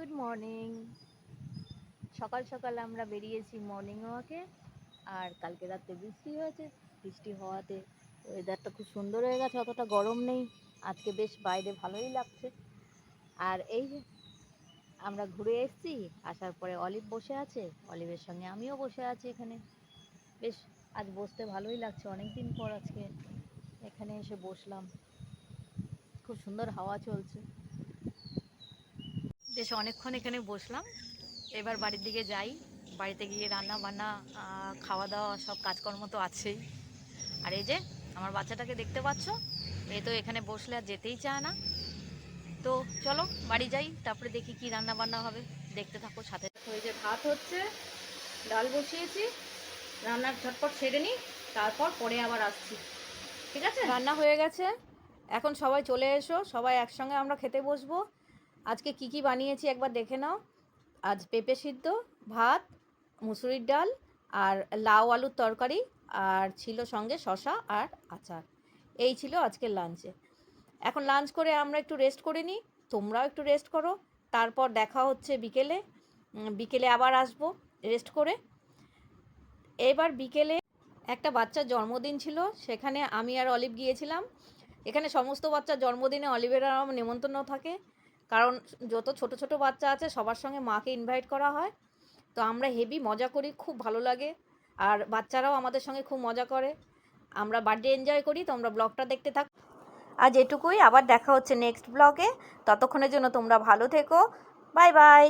Good morning সকাল সকাল আমরা বেরিয়েছি মর্নিং ওয়াকে আর কালকে রাত্রে বৃষ্টি হয়েছে। বৃষ্টি হওয়াতে ওয়েদারটা খুব সুন্দর হয়ে গেছে, অতটা গরম নেই। আজকে বেশ বাইরে ভালোই লাগছে। আর এই যে আমরা ঘুরে এসেছি, আসার পরে অলিভ বসে আছে। অলিভের সঙ্গে আমিও বসে আছি এখানে। বেশ, আজ বসতে ভালোই লাগছে। অনেক দিন পর আজকে এখানে এসে বসলাম। খুব সুন্দর হাওয়া চলছে। বেশ অনেকক্ষণ এখানে বসলাম। এবার বাড়ির দিকে যাই। বাড়িতে গিয়ে রান্না বান্না খাওয়া দাওয়া সব কাজকর্ম তো আছেই। আর এই যে, আমার বাচ্চাটাকে দেখতে পাচ্ছ? এ তো এখানে বসলে আর যেতেই চায় না। তো চলো, বাড়ি যাই, তারপরে দেখি কি রান্না বান্না হবে। দেখতে থাকো সাথে। ওই যে ভাত হচ্ছে, ডাল বসিয়েছি। রান্নার ঝটপট সেরে নিই, তারপর পরে আবার আসছি। ঠিক আছে? রান্না হয়ে গেছে। এখন সবাই চলে এসো, সবাই একসঙ্গে আমরা খেতে বসবো। আজকে কি কি বানিয়েছি একবার দেখে নাও। আজ পেঁপে সিদ্ধ, ভাত, মুসুরির ডাল আর লাউ আলুর তরকারি আর ছিল সঙ্গে শশা আর আচার। এই ছিল আজকের লাঞ্চে এখন লাঞ্চ করে আমরা একটু রেস্ট করে নিই, তোমরাও একটু রেস্ট করো। তারপর দেখা হচ্ছে বিকেলে। বিকেলে আবার আসব রেস্ট করে। এবার বিকেলে একটা বাচ্চার জন্মদিন ছিল, সেখানে আমি আর অলিভ গিয়েছিলাম। এখানে সমস্ত বাচ্চার জন্মদিনে অলিভের আমার নেমন্তন্ন থাকে। কারণ যত ছোট ছোট বাচ্চা আছে, সবার সঙ্গে মাকে ইনভাইট করা হয়। তো আমরা হেভি মজা করি, খুব ভালো লাগে। আর বাচ্চারাও আমাদের সঙ্গে খুব মজা করে। আমরা বার্থডে এনজয় করি তোমরা ব্লগটা দেখতে থাক। আজ এটুকুই, আবার দেখা হচ্ছে নেক্সট ব্লগে ততক্ষণের জন্য তোমরা ভালো থেকো। Bye bye.